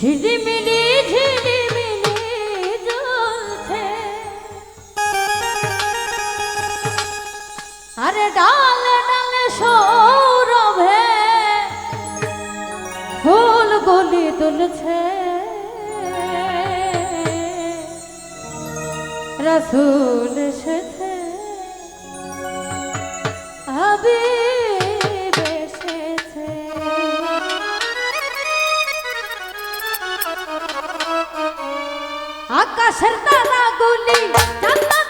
ঝিলিমিলি ঝিলিমিলি জ্বলছে। আরে ডালে ডালে সৌরভে ফুল গলি দুলছে রসুল এসেছে। হাবিব আকাশের তারা গুলি জান্নাতে